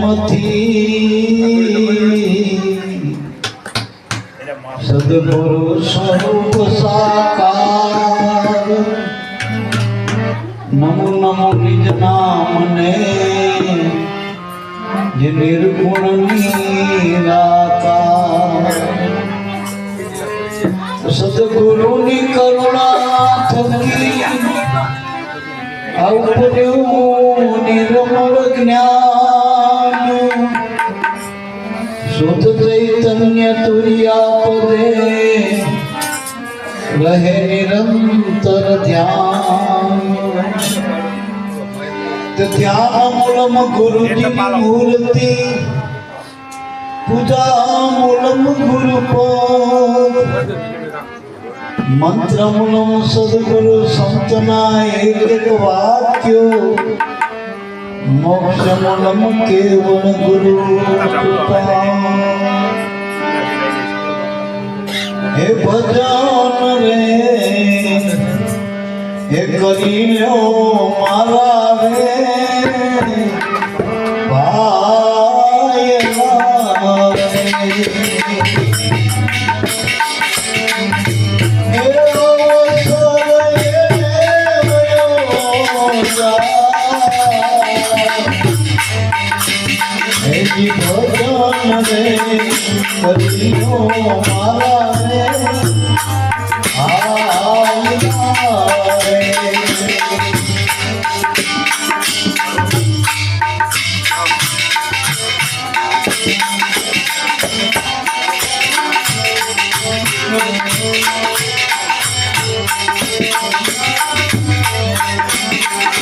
જન્મથી સદગુરુ સ્વરૂપ સાકાર. નમો નમો નિજ નામને જે નિર્ગુણ નિરાકાર. સદગુરુની કરુણા થકી ઉપર્યું નિર્મળ જ્ઞાન. શુદ્ધ ચૈતન્ય તુર્યા પદે રહે નિરંતર ધ્યાન ધ્યામૂલમ ગુરુજી મૂર્તિ પૂજામૂલમ ગુરુ પદ સદગુરુ સંતના એક એક વાક્યો મોક્ષ મૂલમ કેવળ ગુરુ હે ભજન રે હે કરીયો મારા રે ભાઈ કરીયો મારા.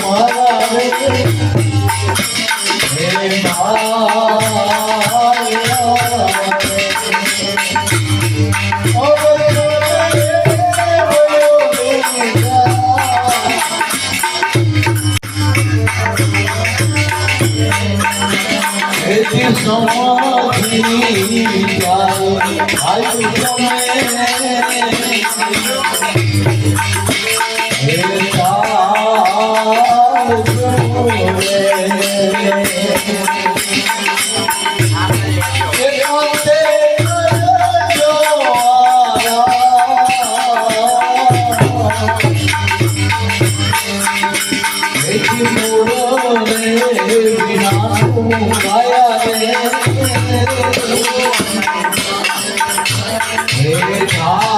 મારા રે હે સમાધિ આયુ મોટા ભાઈ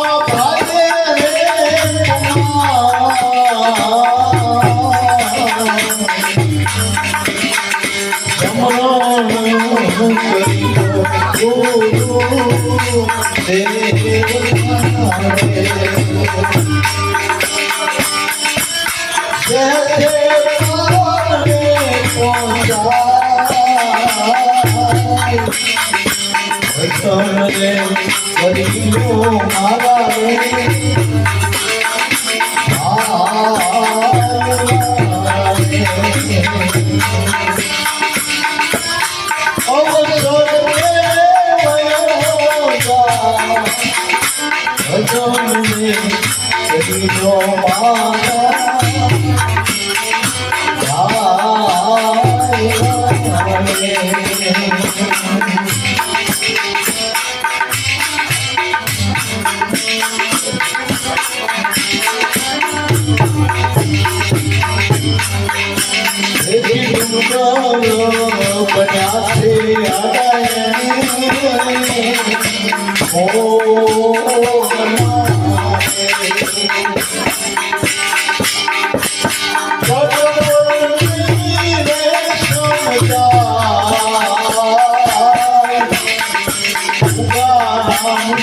હરિયો મારા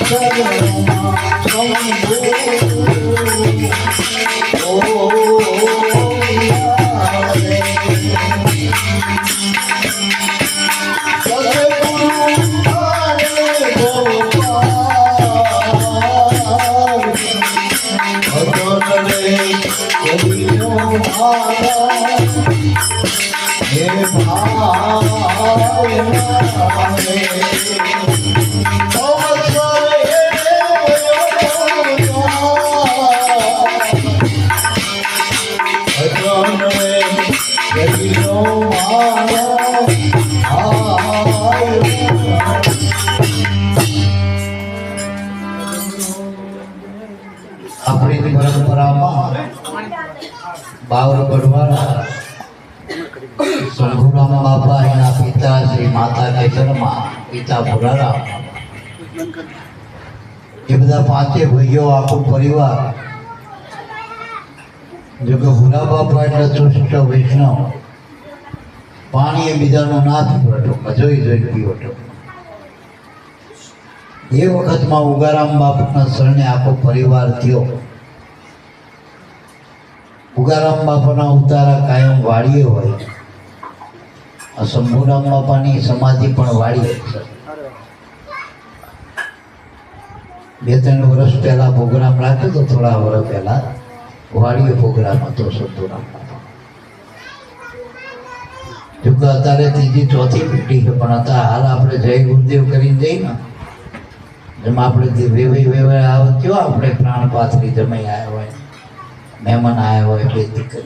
આપણી ગઢવાળા શંભુરામ બાપા એના પિતા શ્રી માતા એ બધા પાંચે ભાઈઓ આખો પરિવાર. જો બીજાનો નાથ પડતો જોઈ જોઈ પીવો હતો એ વખતમાં ઉગારામ બાપના શરણે આખો પરિવાર થયો. ઉગારામ બાપાના ઉતારા કાયમ વાળીએ હોય. આ શંભુરામ બાપાની સમાધિ પણ વાળીએ. છે બે ત્રણ વર્ષ પહેલા પ્રોગ્રામ રાખ્યો તો થોડા વર્ષ પહેલા વાળીએ પ્રોગ્રામ હતો શંભુરામ બાપા. જોકે અત્યારે ત્રીજી ચોથી પેઢી છે, પણ અત્યારે હાલ આપણે જય ગુરુદેવ કરીને જઈએ ને, જેમ આપણે જે વેવાઈ વેવાઈ આવે કયો આપણે પ્રાણ પાથરી જમાઈ આવ્યા હોય. મહેમાન આવ્યા હોય એટલે દીકરી.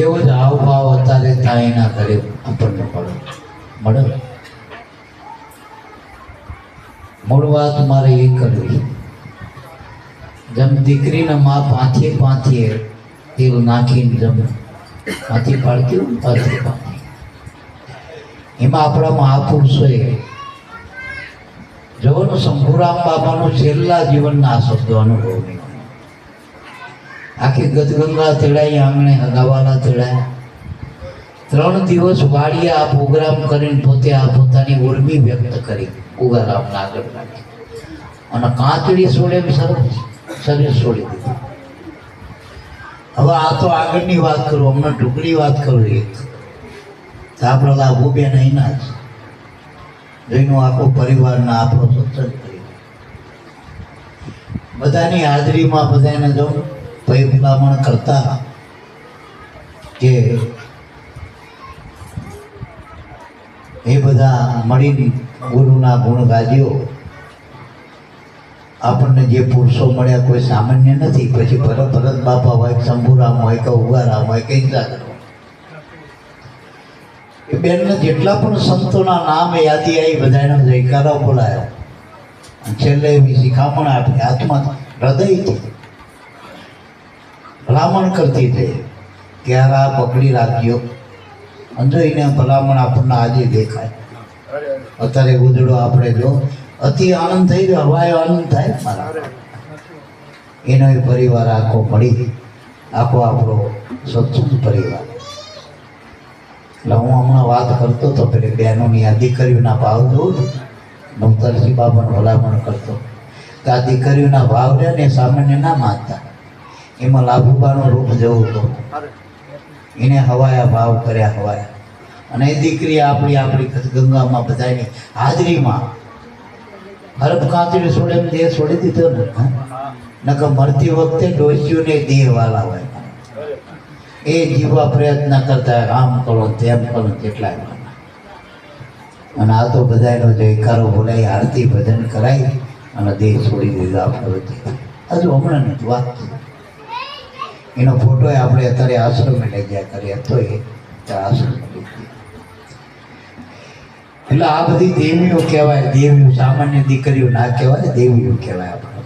એવો જ હાવભાવ અત્યારે થાય એના ઘરે આપણને મળે. મળે? મૂળ વાત મારે એ કરવી. જેમ દીકરીના મા પાંચે પાંચે તેલ નાખીને જમ. પાંથી પાડતી હોય પાંચે પાંથી એમાં આપણા મહાપુરુષોએ જોવાનું શંભુરામ બાબાનું છેલ્લા જીવનના શબ્દો અનુભવ નહીં. આખી ગદગંગા તેડાઈ આંગણે હગાવાલા તેડાયા ત્રણ દિવસ વાળીએ આ પ્રોગ્રામ કરીને પોતે આ પોતાની ઉર્મી વ્યક્ત કરી ઉગારામના આગળ રાખી અને કાંચડી છોડે એમ સરસ શરીર છોડી દીધું. હવે આ તો આગળની વાત કરું, હમણાં ઢુકડી વાત કરું એક. તો આપણે લાભુબેન અહીંના જ. જેનો આખો પરિવારના આપણો સત્સંગ કર્યો બધાની હાજરીમાં બધાને જો ભલામણ કરતા કે એ બધા મળીને ગુરુના ગુણ ગાજ્યો આપણને જે પુરુષો મળ્યા કોઈ સામાન્ય નથી. પછી ભરત ભરત બાપા હોય, શંભુરામ હોય કે ઉગારામ હોય કે એ બેનને જેટલા પણ સંતોના નામ યાદી આવી બધાનો જયકારો બોલાયો. છેલ્લે એવી શિખામણ આપી. હાથમાં હૃદયથી ભલામણ કરતી થઈ ત્યારે આ પકડી રાખ્યો. અને એને ભલામણ આપણને આજે દેખાય. અત્યારે ઉદડો આપણે જો, અતિ આનંદ થઈ ગયો. હવાયો આનંદ થાય મારા. એનો એ પરિવાર આખો મળી આખો આપણો સત્સંગ પરિવાર. એટલે હું હમણાં વાત કરતો હતો પેલી બહેનોની આ દીકરીઓના ભાવ જોઉં નવતરજી બાબાને ભલામણ કરતો. કે આ દીકરીઓના ભાવ છે ને સામાન્ય ના માનતા. એમાં લાભુબાનું રૂપ જવું હતું એને હવાયા ભાવ કર્યા હવાયા. અને એ દીકરી આપણી આપણી ગંગામાં બધાની હાજરીમાં. હરફ કાંતરી છોડે એમ દેહ છોડી દીધો ને? નકર મરતી વખતે ડોસીઓને દેહ વાલા હોય એ જીવવા પ્રયત્ન કરતા આમ કરો તેમ કરો કેટલાય અને આ તો બધાનો જયકારો બોલાય આરતી ભજન કરાય અને દેહ છોડી દીધો આપણે હજુ હમણાં નથી વાત. એનો ફોટો આપણે અત્યારે આશ્રમે લઈ ગયા કરીએ તો એ આશ્રમે. એટલે આ બધી દેવીઓ કહેવાય, દેવીઓ સામાન્ય દીકરીઓ ના કહેવાય, દેવીઓ કહેવાય આપણે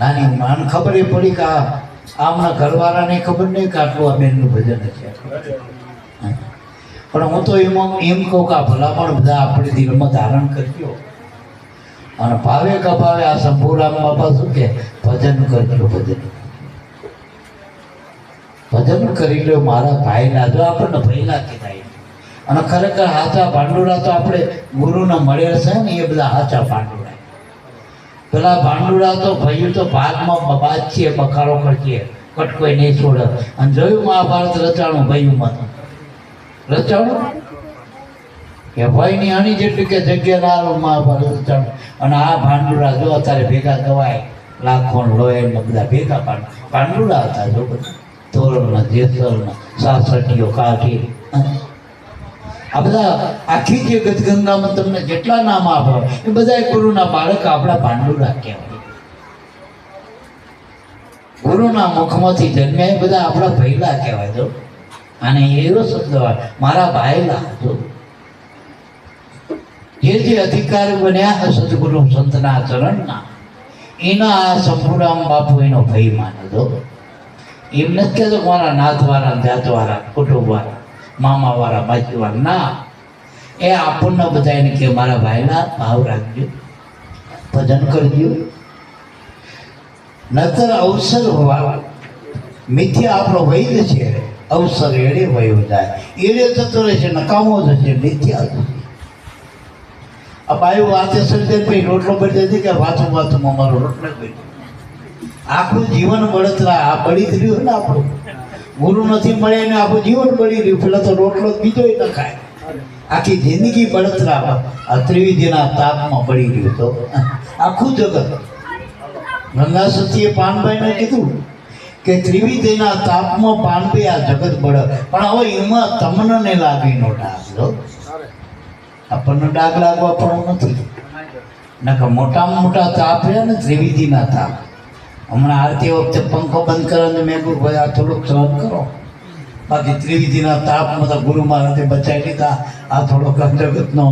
નાની માન ખબર એ પડી કે આમના ઘરવાળાને ખબર નહીં કે આટલું આ બેનનું ભજન છે. પણ હું તો એમાં એમ કહું કે આ ભલામણ બધા આપણે દિલમાં ધારણ કરજો. અને ભાવે કભાવે ભાવે આ શંભુરામ બાપા શું કે ભજન કરજો ભજન. ભજન કરી લો મારા ભાઈના. જો આપણને ભયલા કહેવાય. અને ખરેખર હાચા ભાંડુરા તો આપણે ગુરુને મળેલ છે ને, એ બધા હાચા ભાંડુરા પેલા ભાંડુરા તો ભાઈ તો ભાગમાં બાજીએ બખારો કરતીએ કટકોઈ નહીં છોડે. અને જોયું મહાભારત રચાણું ભાઈઓમાં મત? રચાણું? કે ભાઈની અણી જેટલી કે જગ્યા ના મહાભારત રચાણું. અને આ ભાંડુરા જો અત્યારે ભેગા ગવાય લાખો લોહી બધા ભેગા ભાંડુરા હતા જો બધા. ધોરણ સાસઠીઓ કાઠી આ બધા આખી જે ગદગંગામાં તમને જેટલા નામ આપો, એ બધા ગુરુના બાળક આપણા પાંડુરા કહેવાય ગુરુના મુખમાંથી જન્મ્યા એ બધા આપણા ભૈલા કહેવાય જો અને એવો શબ્દ હોય, મારા ભાઈલા હતો. જે જે અધિકાર બન્યા સદગુરુ સંતના ચરણના, એના આ સંપૂર્ણ બાપુ એનો ભય માનતો એમ નથી કહેતો મારા નાથવાળા જાતવાળા કુટુંબવાળા, મામાવાળા બાજુવાળા ના. એ આપણને બધા એને કે મારા ભાઈના ભાવ રાખજો, ભજન કરજો. નતર અવસર હોવા મિથ્યા આપણો વૈદ છે, અવસર એડે વયો જાય. એડે થતો રહેશે નકામો થશે, મિથ્યા જશે આ બાયું વાતે સર્જન પછી રોટલો બળી જતી કે વાતું વાતું અમારો રોટલો બળી આખું જીવન બળતરા બળી રહ્યું ને આપણું. ગુરુ નથી મળે ને આખું જીવન બળી રહ્યું. પેલા તો રોટલો બીજો ન ખાય. આખી જિંદગી બળતરા ત્રિવિધિના તાપમાં બળી રહ્યું તો. આખું જગત. ગંગા સતીએ પાનભાઈને કીધું કે ત્રિવિધિના તાપમાં પાનભાઈ આ જગત બળે. પણ હવે એમાં તમને લાગી નો ડાઘ આપણને ડાઘ લાગવા પણ નથી. નકર મોટામાં મોટા તાપ રહ્યા ને ત્રિવિધિના તાપ. હમણાં આરતી વખતે પંખો બંધ કરો ને મેં કહ્યું ભાઈ, આ થોડુંક સહન કરો. બાકી ત્રિવિધિના તાપમાં તો ગુરુ મહારાજે બચાવી લીધા. આ થોડોક અંતર્ગતનો,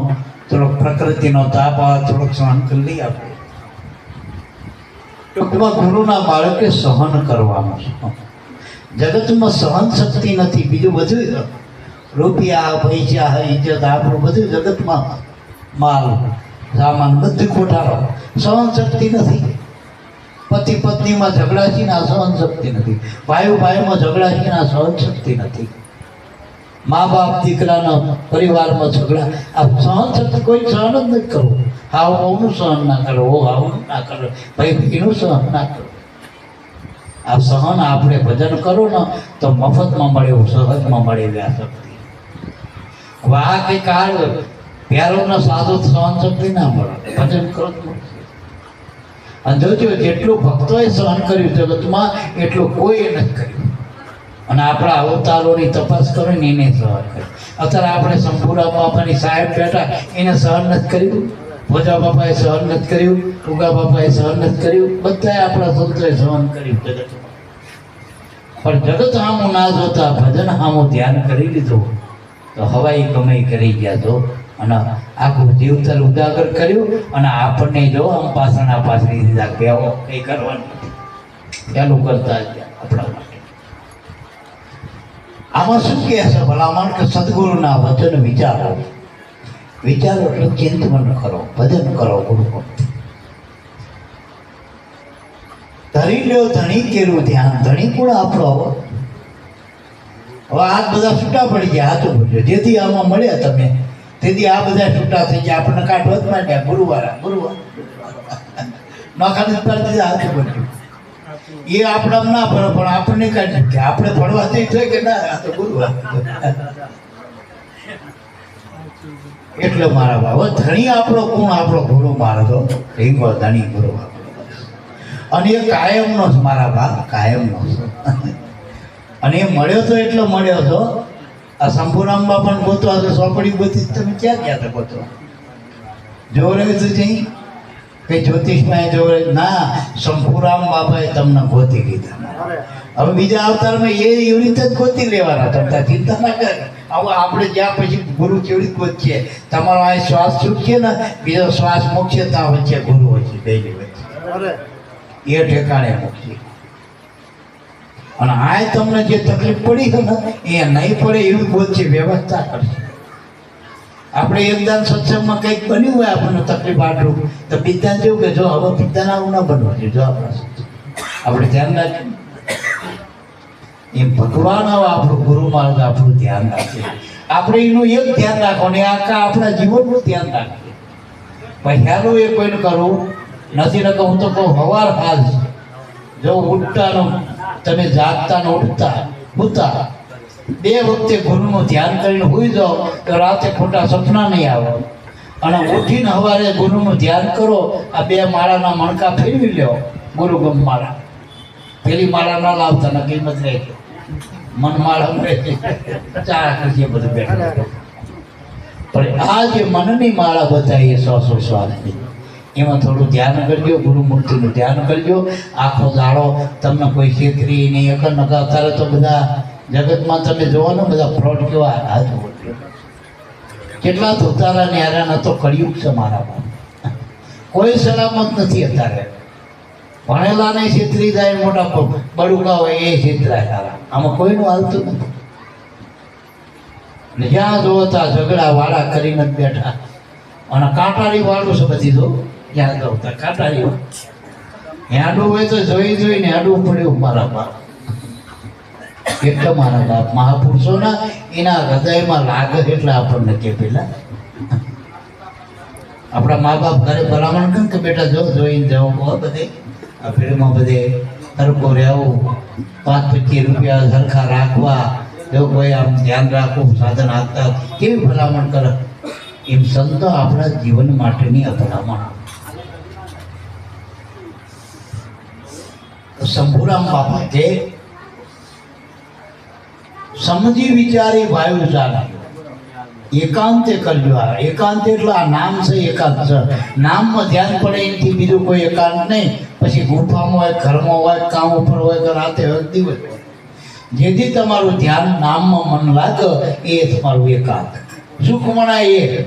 થોડોક પ્રકૃતિનો તાપ, આ થોડોક સહન કરી લઈએ આપણે. ટૂંકમાં ગુરુના બાળકે સહન કરવાનું જગતમાં સહન શક્તિ નથી. બીજું બધું. રૂપિયા, પૈસા ઇજ્જત આપણું બધું જગતમાં માલ, સામાન બધું ખોટારો સહન શક્તિ નથી. પતિ પત્નીમાં ઝઘડા ને સહન શક્તિ નથી. ભાઈ ભાઈમાં ઝઘડા છે સહન શક્તિ નથી. મા બાપ દીકરાના પરિવારમાં ઝઘડા. આ સહન શક્તિ કોઈ સહન જ નથી કરવું. હાવ હોનું સહન ના કરો, હો હાવનું ના કરો. ભાઈ ભીનું સહન ના કરો. આ સહન આપણે ભજન કરો ને તો મફતમાં મળે એવું સહજમાં મળે આ શક્તિ. વાહ કે કાળ, પ્યારોનો સાધુ સહન શક્તિ ના મળે. ભજન કરો. અને જોજો, જેટલું ભક્તોએ સહન કર્યું જગતમાં, એટલું કોઈએ નથી કર્યું. અને આપણા અવતારોની તપાસ કરો ને એને સહન કર્યું. અત્યારે આપણે શંભુરા બાપાની સાહેબ બેઠા, એને સહન નથી કર્યું. ભોજા બાપાએ સહન નથી કર્યું, ઉગા બાપાએ સહન નથી કર્યું. બધાએ આપણા સંતોએ સહન કર્યું જગતમાં. પણ જગત સામું ના જોતા, ભજન સામું ધ્યાન કરી લીધું. તો હવાઈ કમાઈ કરી ગયા જો અને આખું જીવતર ઉજાગર કર્યું અને આપણને જો આમ પાછળના પાછળ દીધા બેવો કંઈ કરવાનું. પેલું કરતા આપણા માટે. આમાં શું કહે છે? ભલામણ કે સદગુરુના વચન વિચારો. વિચારો એટલે ચિંતન કરો, ભજન કરો ગુરુ ધરી લ્યો, ધણી કેરું ધ્યાન. ધણી કોણ આપણો હવે? આ બધા છૂટા પડી ગયા હાથો જેથી આમાં મળ્યા તમે. તેથી આ બધા છૂટા થઈ ગયા. આપણને કાઢવા જ માંડ્યા, ગુરુવાર ગુરુવાર. નોખાને પાડી દીધા, હાથે બન્યું એ આપણા ના ભરે, પણ આપણને કાઢી કે આપણે ભણવા જઈ છે કે ના, આ તો ગુરુવાર. એટલે મારા બાબા ધણી આપણો કોણ? આપણો ગુરુ મારો તો રીંગો ધણી ગુરુ. અને એ કાયમનો જ મારા બાપ, કાયમનો અને એ મળ્યો તો એટલો મળ્યો તો આ શંભુરામમાં પણ ગોતવા તો સોપડી ગોતી તમે ક્યાં ગયા હતા ગોતવા જોરે તો જઈ. કે જ્યોતિષમાં જોરે ના શંભુરામ બાબાએ તમને ગોતી કીધા. હવે બીજા અવતારમાં એ એવી રીતે જ ગોતી લેવાના. તમને ચિંતા ના કરે. હવે આપણે જ્યાં પછી ગુરુ કેવી રીતે ગોતીએ? તમારો આ શ્વાસ છૂટશે ને બીજો શ્વાસ મૂકશે ત્યાં વચ્ચે ગુરુ છે બેની વચ્ચે. એ ઠેકાણે મૂકશે. અને આ તમને જે તકલીફ પડી છે એ નહીં પડે એવી બોલશે, વ્યવસ્થા કરશે આપણે એકદમ સત્સંગમાં કંઈક બન્યું હોય આપણને તકલીફ આટલું, તો પિતા જેવું કે જો હવે પિતાના આવું ના બનવા જોઈએ જો આપણા. આપણે ધ્યાન રાખીએ એમ ભગવાન હવે આપણું ગુરુ માર્ગ આપણું ધ્યાન રાખે આપણે એનું એક ધ્યાન રાખો ને આખા આપણા જીવનનું ધ્યાન રાખીએ પહેલું એ કોઈને કરવું નથી, નકર હું તો કહું, હવાર હાલ. જો ઉઠતાનો તમે જાગતા ને ઉઠતા ઉઠતા. બે વખતે ગુરુનું ધ્યાન કરીને હોઈ જાઓ તો રાતે ખોટા સપના નહીં આવે. અને ઉઠીને સવારે ગુરુનું ધ્યાન કરો, આ બે માળાના મણકા ફેરવી લ્યો ગુરુ ગમ માળા. પેલી માળા ન લાવતા નથી કિંમત રહે. મન માળા ચાર છે કરજે બધું બેઠા. પણ આ જે મનની માળા બતાવીએ સો સો સ્વાદની એમાં થોડું ધ્યાન કરજો, ગુરુમૂર્તિનું ધ્યાન કરજો. આખો દાડો તમને કોઈ છેતરી નહીં એક નકા અત્યારે તો બધા જગતમાં તમે જોવો ને બધા ફ્રોડ કેવા હાથ કેટલા ધોતારા ને હેરાન હતો કળિયુગ છે મારામાં કોઈ સલામત નથી અત્યારે. ભણેલા ને છેતરી જાય, મોટા બડુકા હોય એ છેતરાય સારા. આમાં કોઈનું હાલતું નથી. ને જ્યાં જોવો ત્યાં ઝઘડા વાળા કરીને જ બેઠા. અને કાંટાળી વાળું છે બધી જો જ્યાં જાઉં ત્યાં કાંટાળી હેડું હોય તો જોઈ જોઈને હેડું પડ્યું મારા બાપ. એટલે મારા બાપ મહાપુરુષોના એના હૃદયમાં લાગે એટલે આપણને કે પેલા. આપણા મા બાપ ઘરે ભલામણ કરે કે બેટા જો જોઈને જવું બધે. આ ફિલ્મમાં બધે સરખું રહેવું. પાંચ પચીસ રૂપિયા સરખા રાખવા. જો કોઈ આમ ધ્યાન રાખવું, સાધન આપતા કેવી ભલામણ કરે? એમ સંતો આપણા જીવન માટેની અભલામણ ભલામણ શંભુરામ બાપા તે સમજી વિચારી વાયુ ચાલે એકાંતે કરજો આ. એકાંત એટલે આ નામ છે, એકાંત છે. નામમાં ધ્યાન પડે એનાથી બીજું કોઈ એકાંત નહીં. પછી ગુફામાં હોય, ઘરમાં હોય, કામ ઉપર હોય કે રાતે હોય, દિવસ જેથી તમારું ધ્યાન નામમાં મન લાગે, એ તમારું એકાંત. સુખમણા એ.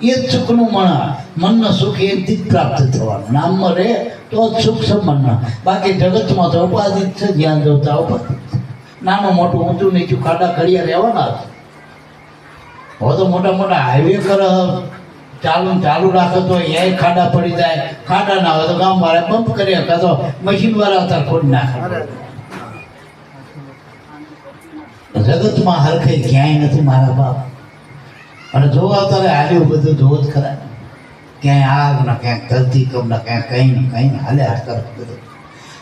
એ જ સુખનું મણા. મનનો સુખ એથી જ પ્રાપ્ત થવાનું. નામમાં રહે તો જ સુખ મનના બાકી જગતમાં તો ઉપાધિ છે ધ્યાન જોતા ઉપાધિ નાનું મોટું ઊંચું નીચું ખાડા ખડિયા રહેવાના છે હવે તો મોટા મોટા હાઈવે કર ચાલુ ચાલુ રાખે તો એ ખાડા પડી જાય. ખાડા ના હોય તો ગામ વાળા પંપ કરે કાં તો મશીન વાળા હતા ખોડ નાખે. જગતમાં હરખે ક્યાંય નથી મારા બાપ. અને જોવા અત્યારે હાલ્યું બધું જોવો જ ખરા. ક્યાંય આગ ના ક્યાંક ધરતીકંપ ના ક્યાંક કંઈ ને, કંઈ હાલે હાથ બધું.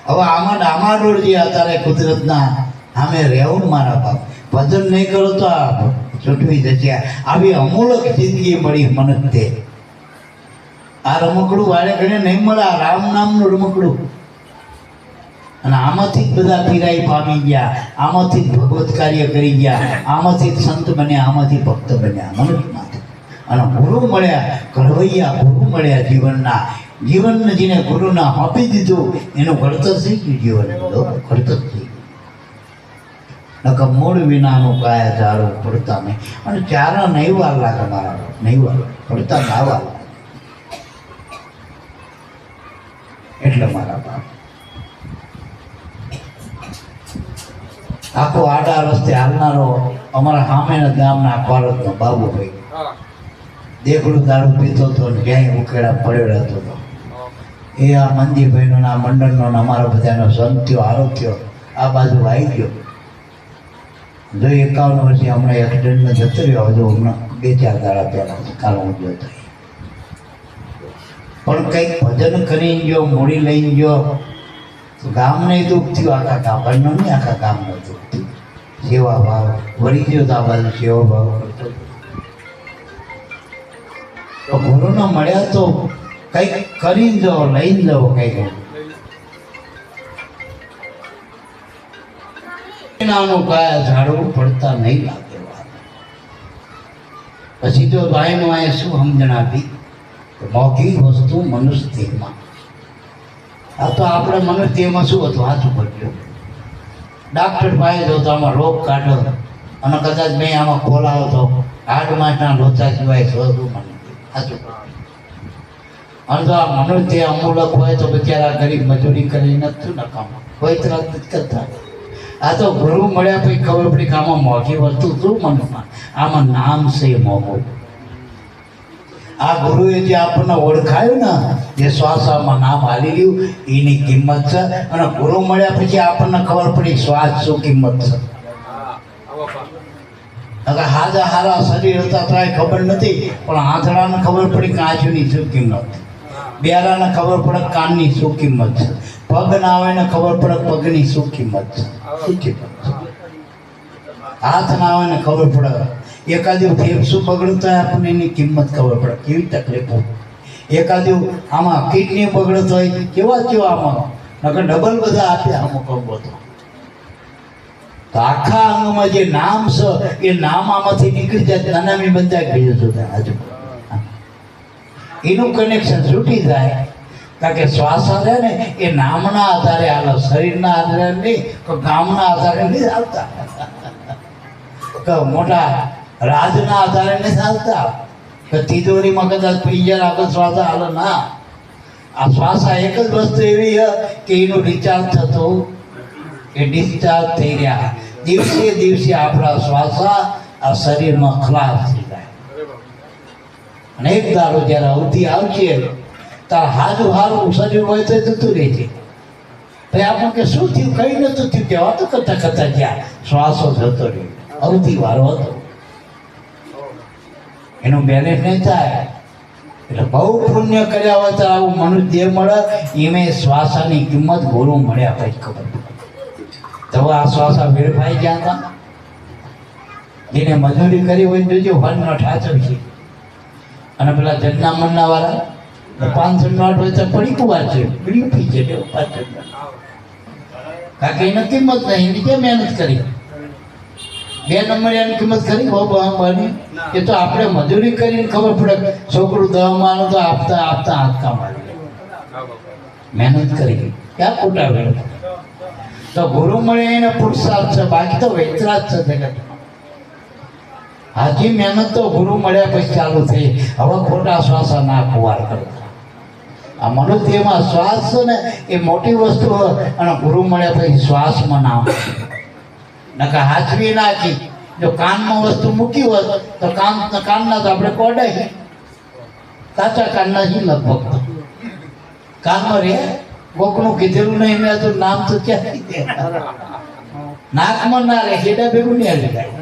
હવે આમાં ડામાડોળ જે અત્યારે કુદરતના, સામે રહેવું મારા બાપ. ભજન નહીં કરો તો આ ચૂંટવી જશે આવી અમૂલક જિંદગી મળી મને તે આ રમકડું વાળે ઘણે નહીં મળે, આ રામ નામનું રમકડું. અને આમાંથી જ બધા પીરાઈ પામી ગયા, આમાંથી જ ભગવત કાર્ય કરી ગયા, આમાંથી જ સંત બન્યા, આમાંથી ભક્ત બન્યા મનુષ્યમાંથી અને ગુરુ મળ્યા ઘડવૈયા ગુરુ મળ્યા જીવનના. જીવનને જેને ગુરુના આપી દીધું, એનું ઘડતર થઈ ગયું જીવન. ઘડતર થઈ નકર મૂળ વિનાનું કાયા ચારો પડતા નહીં. અને ચારા નહીં વાર લાગે મારા. નહીં વાર પડતા ના વાર એટલે મારા બાપ. આખો આડા રસ્તે હાલનારો અમારા સામેના ગામના બાબુ ભાઈ દેખડું દારૂ પીતો હતો ને ક્યાંય ઉકેડા પડ્યો રહેતો હતો. એ આ મંદિરભાઈનો ના મંડળનો અમારા બધાનો સંત થયો હારો થયો આ બાજુ આવી ગયો. જો એકાવન વર્ષે હમણાં એક્સિડન્ટમાં જતો રહ્યો હજુ હમણાં બે ચાર દાડા પહેલાં કાલ હું ગયો પણ કંઈક ભજન કરીને ગયો મૂડી લઈને ગયો. તો ગામને દુઃખ થયું, આખા ગામનું નહીં, આખા ગામનું દુઃખ થયું. સેવા ભાવ વળી ગયો બાજુ સેવા ભાવ કરતો તો ગુરુને મળ્યા તો કંઈક કરી જાઓ લઈ જાઓ, કંઈક. નાનું કાયા ઝાડવું પડતા નહીં લાગે પછી તો ભાઈનો આ શું સમજણ આપી? મૌખિક વસ્તુ મનુષ્ય દેહમાં આ તો આપણે મને તેમાં શું હતું? હાથ બદલ્યો ડાક્ટર પાસે જો તો આમાં રોગ કાઢો. અને કદાચ મેં આમાં ખોલાવો તો આઠ માસના લોચા સિવાય શોધું મને સાચું અને જો આ મનુષ્ય અમૂલક હોય તો બિચારા ગરીબ મજૂરી કરી નથી નકામ? કોઈ ત્રાસ નથી કરતા આ તો ગુરુ મળ્યા પછી ખબર પડી કે આમાં મોઘી વસ્તુ શું મનમાં? આમાં નામ છે મોઘું. આ ગુરુએ જે આપણને ઓળખાયું ને જે શ્વાસમાં નામ હાલી ગયું એની કિંમત છે. અને ગુરુ મળ્યા પછી આપણને ખબર પડી, શ્વાસ શું કિંમત છે. હવે હાજા હારા શરીર હતા ત્યાં ખબર નથી પણ આંધળાને ખબર પડી કે આંચુની શું કિંમત. બેરાને ખબર પડે કાનની શું કિંમત છે. પગ ના હોય ને ખબર પડે પગની શું કિંમત છે. શું કિંમત હાથ ના હોય ને ખબર પડે એકાદું ફેફસું બગડ્યું તો આપણને એની કિંમત ખબર પડે, કેવી તકલીફો એકાદી આમાં કિડની બગડત હોય, કેવા કેવા આમાં. નકર ડબલ બધા આપ્યા અમુક અંગો તો. આખા અંગમાં જે નામ છે એ નામ આમાંથી નીકળી જાય, નાનામી બંધાય બીજું જોતા આજુ. એનું કનેક્શન છૂટી જાય. કારણ કે શ્વાસ આવે ને, એ નામના આધારે હાલો શરીરના આધારે નહીં ગામના આધારે નહીં આવતા. મોટા રાજના આધારે ચાલતા. તિજોરીમાં કદાચ પિંજર આગળ શ્વાસ હાલો ના. આ શ્વાસ એક જ વસ્તુ એવી કે એનું રિચાર્જ થતું એ ડિસ્ચાર્જ થઈ રહ્યા. દિવસે દિવસે આપણા શ્વાસ આ શરીરમાં ખરાબ થઈ જાય. અને એક દારો જ્યારે અવધિ આવશે તાર હાજુ હારું શરીર હોય તો જતું રહે છે. પછી આપણને કે શું થયું? કઈ નતું થયું. કહેવાતું કરતા કરતા જ્યાં શ્વાસો જતો રહ્યો. અવધિ વારો હતો. એનું બેલેન્સ નહીં થાય. એટલે બહુ પુણ્ય કર્યા હોય તો આવું મનુષ્ય દેહ મળે, એમે શ્વાસાની કિંમત ગુરુ મળ્યા પછી ખબર. તો આ શ્વાસા વેડફાઈ ગયા હતા. જેને મજૂરી કરી હોય જોજો વન નો ઠાચર છે. અને પેલા જજનામણના વાળા પાંચસો નોટ હોય તો પડી કુવાર છે. પડી છે પાંચસો મત એની કિંમત નહીં કેમ મહેનત કરી. બે નંબર એની કિંમત ખરી? બહુ અંબાની એ તો આપણે મજૂરી કરીને ખબર પડે. છોકરું દવામાં તો આપતા આપતા હાથ કામ આવી મહેનત કરી. ક્યાં ખોટા વેળ તો ગુરુ મળે એને પુરુષાર્થ છે. બાકી તો વેચરા જ છે જગત. હાજી મહેનત તો ગુરુ મળ્યા પછી ચાલુ થઈ. હવે ખોટા શ્વાસ ના કુવાર કરતા આ મનુષ્યમાં શ્વાસ છે ને એ મોટી વસ્તુ હોય. અને ગુરુ મળ્યા પછી શ્વાસમાં નામ. નકા હાથવી નાખી. જો કાનમાં વસ્તુ મૂકી હોત તો કાન કાનના તો આપણે કોડાય કાચા કાનના જ લગભગ. કાનમાં રે, કોકનું કીધેલું નહીં, મેં તો નામ તો ક્યાંથી નાકમાં ના રે, હેડા ભેગું નહીં આવી જાય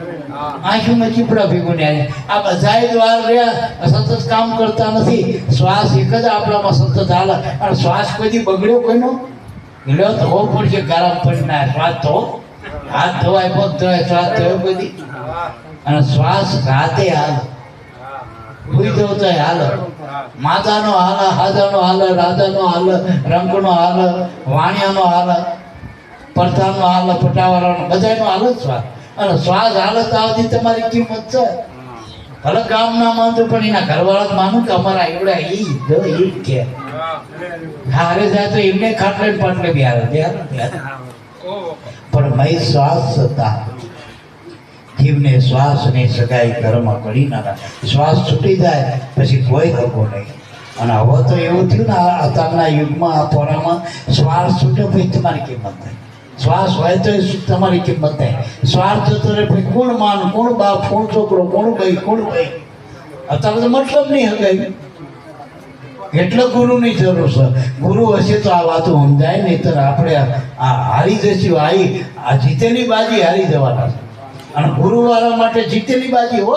આંખીમાં ચીપડા ભેગું આવી આ બધાય દ્વાર રહ્યા સતત કામ કરતા નથી. શ્વાસ એક જ આપણામાં સતત હાલે. અને શ્વાસ કદી બગડ્યો કોઈનો? ગળ્યો તો હોવો પડશે ગરમ પડી ના શ્વાસ તો હાથ ધોવાય, પગ ધોવાય, શ્વાસ ધોયો બધી. અને શ્વાસ રાતે હાલ. ભૂઈ જવું તો હાલ. માતાનો હાલ હાજાનો હાલ રાજાનો હાલ, રંગનો હાલ, વાણિયાનો હાલ પરથાનો હાલ, પટાવાળાનો બધાનો હાલ જ શ્વાસ. અને શ્વાસ હાલત આવતી તમારી કિંમત છે. ભલે ગામના માનતું પણ એના ઘરવાળા માનું કે અમારા એવડા ઈ જો કે. હારે જાય તો એમને ખાટલે ને પાટલે બિહારે બિહારે પણ મય શ્વાસ હતા. જીવને શ્વાસની સગાઈ ઘરમાં કરી નાખે શ્વાસ છૂટી જાય, પછી કોઈ હકો નહીં. અને હવે તો એવું થયું ને અત્યારના યુગમાં, આ પોરામાં, શ્વાસ છૂટે પછી તમારી કિંમત થાય. શ્વાસ હોય તો તમારી કિંમત થાય. શ્વાસ જતો રહે પછી કોણ માન, કોણ બાપ, કોણ છોકરો, કોણ ભાઈ કોણ ભાઈ? અત્યારે તો મતલબ નહીં હગાઈ. એટલે ગુરુની જરૂર છે. ગુરુ હશે તો આ વાતો સમજાય તો આપણે આ હારી જશું આવી આ જીતેની બાજી હારી જવાના છે. અને ગુરુવાળા માટે જીતેની બાજી હો.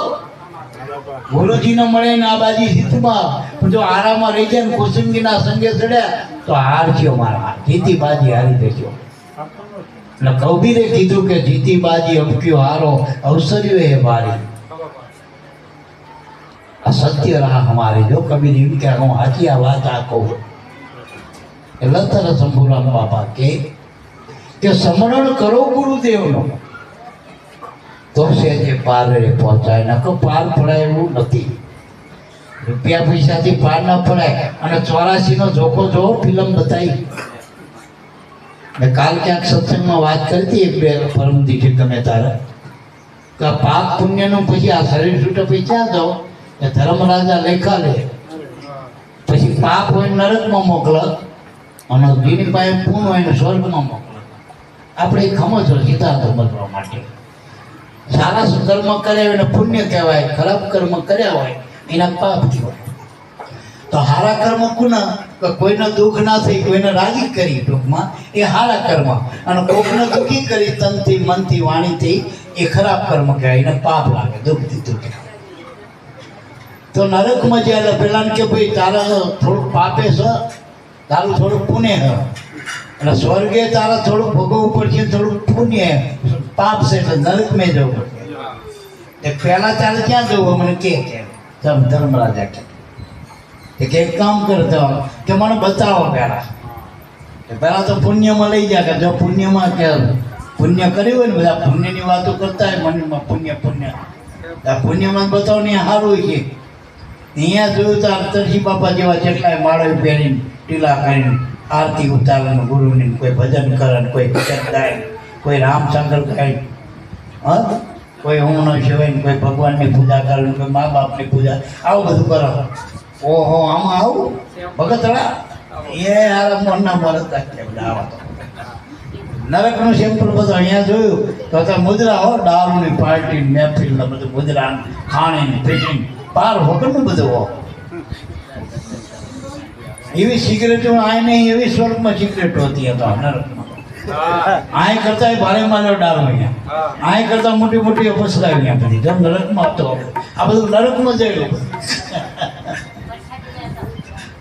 ગુરુજીને મળે ને આ બાજી જીતમાં. જો આરામાં રહી જાય ને કુસુંગીના સંગે ચડ્યા, તો હારજો મારા જીતી બાજી હારી જજો એટલે કબીરે કીધું કે જીતી બાજી અમક્યો હારો. અવસર્યો એ બારી આ સત્ય રાહ અમારી જો કબીર એમ કે હું હાચી આ વાત આ કહું એટલે તરત શંભુરામ બાપા કે કે સમરણ કરો ગુરુદેવનો તો છે જે પાર રે પહોંચાય નકો પાર પડાય એવું નથી રૂપિયા પૈસાથી પાર ન પડાય અને ચોરાસી નો જોખો જો ફિલ્મ બતાવી મેં કાલ ક્યાંક સત્સંગમાં વાત કરી હતી એક બે પરમ દીઠે તમે તારે કે આ પાપ પુણ્યનું પછી આ શરીર છૂટે પછી ક્યાં જાઓ એ ધર્મરાજા લેખા લે પછી પાપ હોય નરકમાં મોકલ. અને જેની પાસે પૂર્ણ હોય સ્વર્ગમાં મોકલ. આપણે ખમજો સિદ્ધાંત સમજવા માટે. સારા કર્મ કર્યા એને પુણ્ય કહેવાય, ખરાબ કર્મ કર્યા હોય, એના પાપ કહેવાય. તો હારા કર્મ કુના? કે કોઈને દુઃખ ના થઈ કોઈને રાજી કરી ટૂંકમાં. એ હારા કર્મ. અને કોકને દુઃખી કરી તનથી મનથી વાણીથી એ ખરાબ કર્મ કહેવાય, એને પાપ લાગે, દુઃખ દીધું કહેવાય. તો નરકમાં જ્યારે પેલા કે ભાઈ તારા થોડુંક પાપે છે તારું થોડુંક પુણ્ય છે એટલે સ્વર્ગે તારા થોડુંક ભોગવવું પડશે થોડુંક પુણ્ય પાપ છે એટલે નરકમાં જવું પડશે. એ પહેલા તારે ક્યાં જવું મને કે. કે ધર્મ ધર્મરાજા કે. કે એક કામ કરતો કે મને બતાવો પહેલા. પહેલા તો પુણ્યમાં લઈ જાય કે જો પુણ્યમાં કે પુણ્ય કર્યું હોય ને બધા પુણ્યની વાતો કરતા હોય, મનમાં પુણ્ય પુણ્ય. પુણ્યમાં બતાવો ને સારું છે અહીંયા જોયું તો અર્તરજી બાપા જેવા જેટલાય માળો પહેરીને ટીલા કરીને આરતી ઉતારે ગુરુની કોઈ ભજન કરે કોઈ ભજન ગાય, કોઈ રામચંદ્ર ગાય. હા? કોઈ હું ન સિવાય કોઈ ભગવાનની પૂજા કરે કોઈ મા બાપની પૂજા. આવું બધું કરો. ઓહો, આમાં આવું? ભગતરા? એ યાર મનના મરદ આવા તો. નરકનું સિમ્પલ બધું અહીંયા જોયું. તો મુદ્રા હો, દારૂની પાર્ટી મહેફિલ બધું મુદ્રા ખાણીની ફિટિંગ પાર વગરનું બધું એવી સિગરેટો આય નહીં એવી સ્વર્ગમાં સિગરેટો હતી હતા નરકમાં આય કરતા ભારે માનો ડાર અહીંયા આય કરતા મોટી મોટી ફસલાવી અહીંયા બધી. જેમ નરકમાં હતો આ બધું નરકમાં જયેલું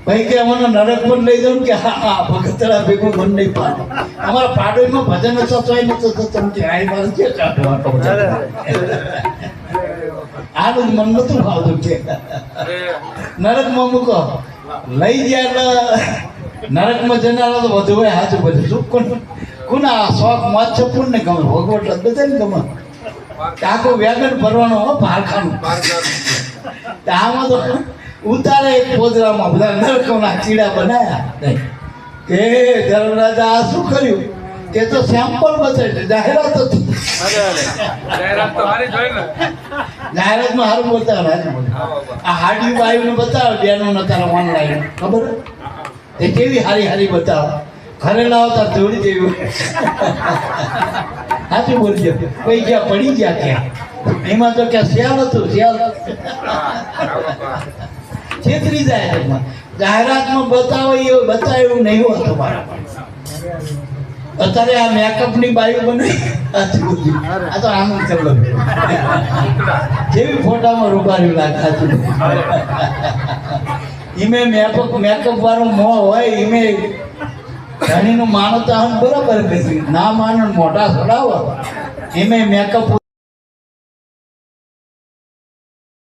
ભાઈ કે અમને નરક પણ લઈ જાઉં કે હા હા ભગતરા ભેગું મન નહીં પાડે. અમારા પાડોશમાં ભજન હતો તો નતો એમ કે આય મારે જે કાઢો આનું જ મન નતું છે કે. નરકમાં મૂકો. લઈ ગયા નરકમાં જનારા તો વધુ હોય હાજર બધું શું કોણ કોના શોખ મત છે? પૂર્ણ ગમે? ભોગવટ બધાને ગમે. આખો વેગન ભરવાનો હો ભારખાનું આમાં તો ઉતારે એક પોદરામાં બધા નરકોના ચીડા બનાયા. કે ધર્મરાજા આ શું કર્યું? તે તો સેમ્પલ જાહેરાત હતી જાહેરાત તો હારી જ ને. જાહેરાતમાં સારું બતાવે આ હાડી બાયું બતાવે બેનો નતા ઓનલાઈન ખબર? તે કેવી હારી હારી બતાવે? ઘરે લાવતા જોડી દેવી સાચું બોલજો. કોઈ ગયા પડી ગયા ત્યાં. એમાં તો ક્યાં શિયાળ હતું શિયાળ. છેતરી જાય જાહેરાતમાં બતાવે એ બતાવે એવું નહીં હોતું તમારા પાસે અત્યારે આ મેકઅપની બાયુ બને. આ તો આનંદ ચલો જેવી ફોટામાં રૂપાર્યું લાગતું ઈમે મેકઅપ મેકઅપ વાળું મોં હોય, ઈમે ધણીનું માનો તો આમ બરાબર ના માનો મોટા સડાવો એમે મેકઅપ